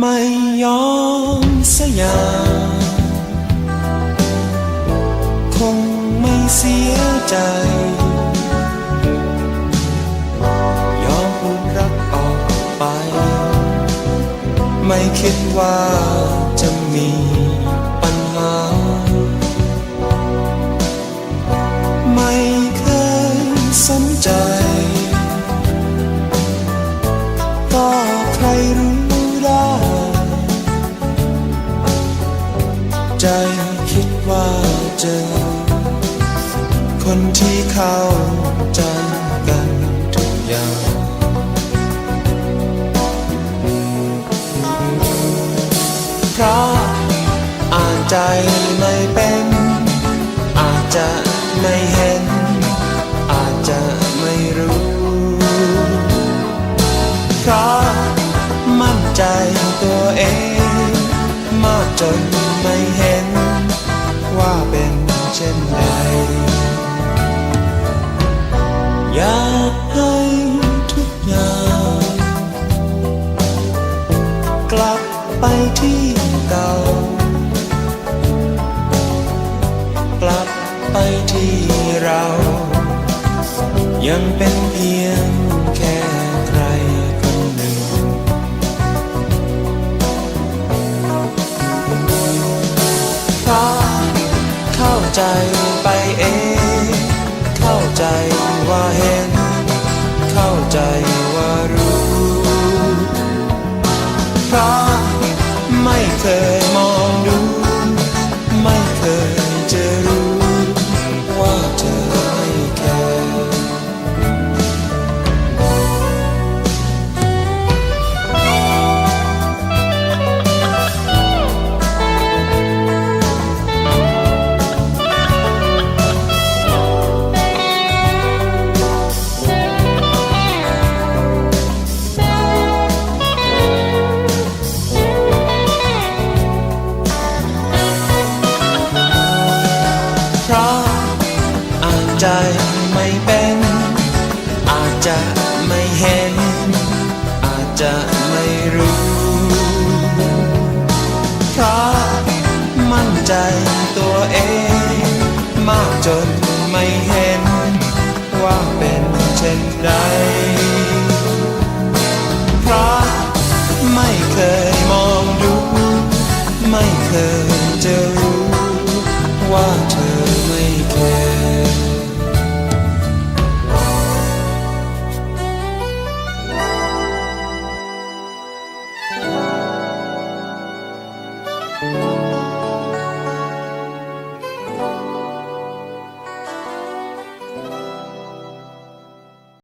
ไม่ยอมสยามคงไม่เสียใจ ยอมพูดรักออกไป ไม่คิดว่าจะมี ใจคิดว่าเจอ คนที่เข้าใจกันทุกอย่าง เพราะอ่านใจไม่เป็น อาจจะไม่เห็น อาจจะไม่รู้ เพราะมั่นใจตัวเอง มากจนไม่เห็น เช่นใด อยากให้ทุกอย่าง กลับไปที่เก่า กลับไปที่เรา ยังเป็นเพียงแค่ เห็น เข้าใจว่ารู้ เพราะไม่เคย ใจไม่เป็น อาจจะไม่เห็น อาจจะไม่รู้ เพราะมั่นใจตัวเอง มากจนไม่เห็น ว่าเป็นเช่นไรเพราะไม่เคยมองดู ไม่เคย เ